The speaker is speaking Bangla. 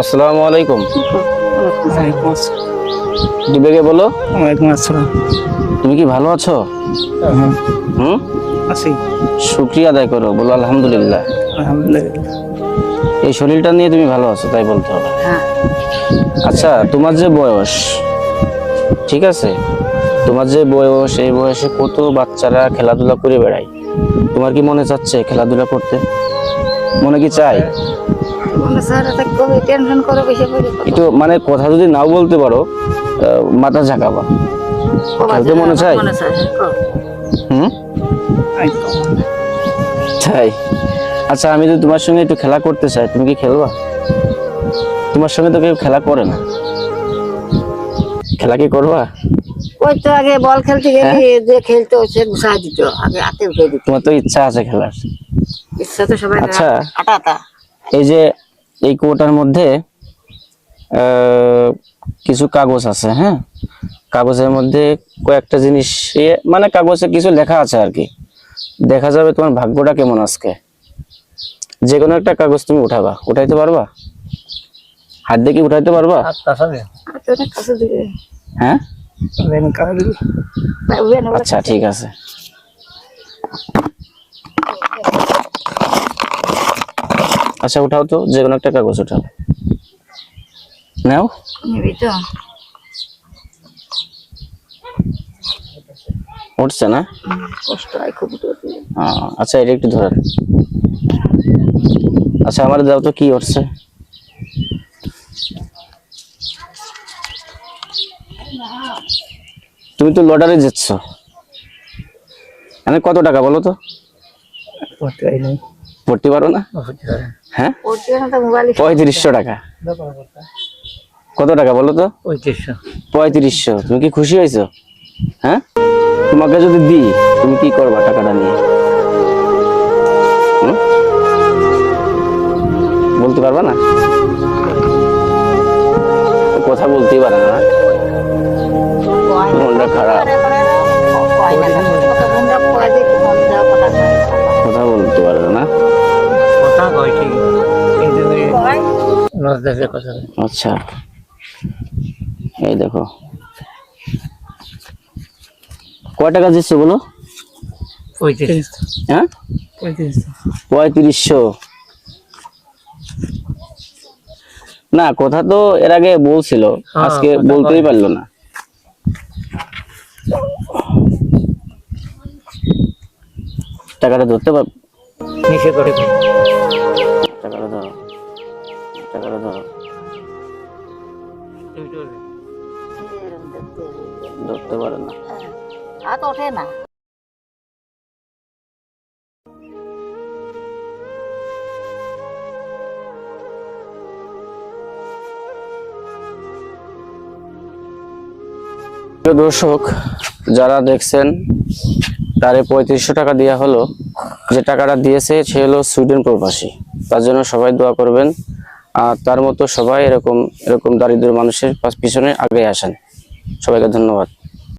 আসসালামু আলাইকুম। ডিবেগে বলো। ওয়ালাইকুম আসসালাম। তুমি কি ভালো আছো? হ্যাঁ। হুম? আছি। শুক্রিয়া আদায় করো বলো আলহামদুলিল্লাহ। আলহামদুলিল্লাহ। এই শরীরটা নিয়ে তুমি ভালো আছো তাই বলতে হবে। আচ্ছা তোমার যে বয়স ঠিক আছে? তোমার যে বয়স এই বয়সে কত বাচ্চারা খেলাধুলা করে বেড়ায়? তোমার কি মনে চাচ্ছে খেলাধুলা করতে? মনে কি চাই একটু মানে কথা যদি নাও বলতে পারো মাথা ঝাঁকাবা। খেলতে মনে চায়? হুম? তো তাই আচ্ছা আমি যদি তোমার সঙ্গে একটু খেলা করতে চাই তুমি কি খেলবা? তোমার সঙ্গে তো কেউ খেলা করে না। খেলা কি করবা? ওই তো আগে বল খেলতে গেলে যে খেলতো সে ঘুষাই দিত আগে হাতে উঠে দিত। তোমার তো ইচ্ছা আছে খেলার। ইচ্ছা তো সবাই আচ্ছা। আটা আটা। এই যে এই কোটার মধ্যে আহ, কিছু কাগজ আছে হ্যাঁ? কাগজের মধ্যে কয়েকটা জিনিস ইয়ে, মানে কাগজে কিছু লেখা আছে আর কি। দেখা যাবে তোমার ভাগ্যটা কেমন আজকে। যে কোনো একটা কাগজ তুমি উঠাবা। উঠাইতে পারবা? হাত দিয়ে কি উঠাইতে পারবা? হ্যাঁ? আচ্ছা ঠিক আছে। আচ্ছা উঠাও তো যে কোনো একটা কাগজ উঠাও। নাও। নিবি তো। উঠছে না? কষ্ট হয় খুব আচ্ছা এটা একটু ধরেন। আচ্ছা আমার দাও তো কি উঠছে? তুমি তো লটারি জিতছ। আমি কত টাকা বলো তো? পড়তে ভর্তি পারো না। হ্যাঁ? পঁয়ত্রিশশো টাকা। কত টাকা বলো তো? পঁয়ত্রিশশো। তুমি কি খুশি হয়েছো? হ্যাঁ? তোমাকে যদি দিই তুমি কি করবা টাকাটা নিয়ে? বলতে পারবা না? কথা বলতেই পারে না না? মনটা খারাপ। আচ্ছা। এই দেখো। কয় টাকা দিচ্ছে বলো? হ্যাঁ? পঁয়ত্রিশশো। না কথা তো এর আগে বলছিল। হ্যাঁ, আজকে বলতেই পারল না। টাকাটা ধরতে পার নিচে করে টাকাটা টাকাটা ধরতে পারে না। হাত ওঠে না। দর্শক যারা দেখছেন তারে পঁয়ত্রিশশো টাকা দেওয়া হলো। যে টাকাটা দিয়েছে, সে হলো সুইডেন প্রবাসী। তার জন্য সবাই দোয়া করবেন। আর তার মতো সবাই এরকম এরকম দারিদ্র মানুষের পিছনে আগে আসেন। সবাইকে ধন্যবাদ।